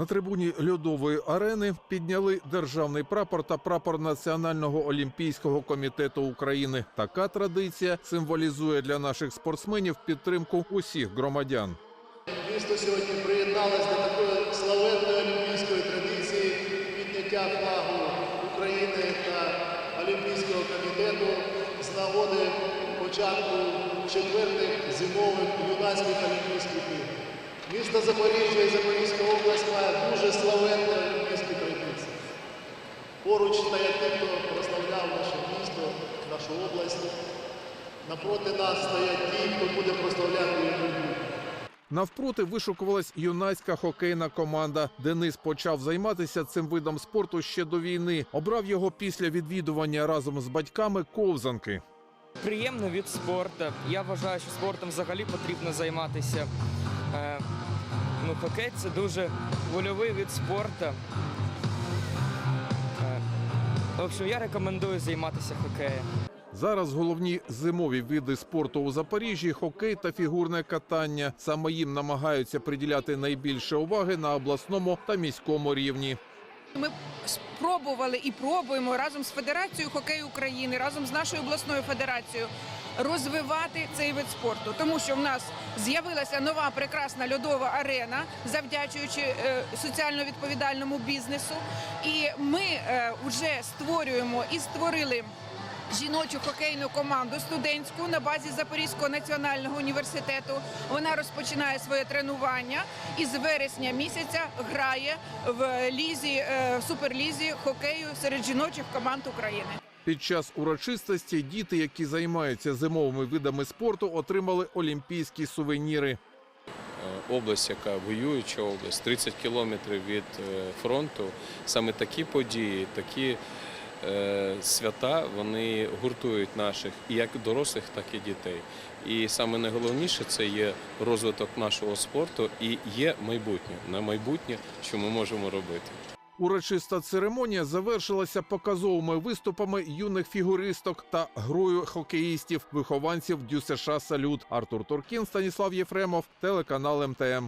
На трибуні льодової арени підняли державний прапор та прапор Національного олімпійського комітету України. Така традиція символізує для наших спортсменів підтримку усіх громадян. Місто сьогодні приєдналось до такої славетної олімпійської традиції підняття флагу України та Олімпійського комітету з нагоди початку четвертих зимових юнацьких олімпійських ігор. Місто Запоріжжя і Запорізька область славетні олімпійські традиції. Поруч стоять ті, хто прославляв наше місто, нашу область. Напроти нас стоять ті, хто буде прославляти її. Навпроти вишукувалась юнацька хокейна команда. Денис почав займатися цим видом спорту ще до війни. Обрав його після відвідування разом з батьками ковзанки. Приємний від спорту. Я вважаю, що спортом взагалі потрібно займатися. Ну, хокей це дуже вольовий від спорту. Е, в общем, я рекомендую займатися хокеєм. Зараз головні зимові види спорту у Запоріжжі хокей та фігурне катання. Саме їм намагаються приділяти найбільше уваги на обласному та міському рівні. Ми спробували і пробуємо разом з Федерацією хокею України, разом з нашою обласною федерацією розвивати цей вид спорту, тому що в нас з'явилася нова прекрасна льодова арена, завдячуючи е, соціально відповідальному бізнесу. І ми е, вже створюємо і створили. Жіночу хокейну команду студентську на базі Запорізького національного університету. Вона розпочинає своє тренування і з вересня місяця грає в лізі е, в суперлізі хокею серед жіночих команд України. Під час урочистості діти, які займаються зимовими видами спорту, отримали олімпійські сувеніри. Е, область, яка воююча область, 30 кілометрів від е, фронту. Саме такі події, такі свята, вони гуртують наших як дорослих, так і дітей. І саме найголовніше це є розвиток нашого спорту і є майбутнє на майбутнє, що ми можемо робити. Урочиста церемонія завершилася показовими виступами юних фігуристок та грою хокеїстів, вихованців ДЮСШ «Салют». Артур Туркін, Станіслав Єфремов, телеканал МТМ.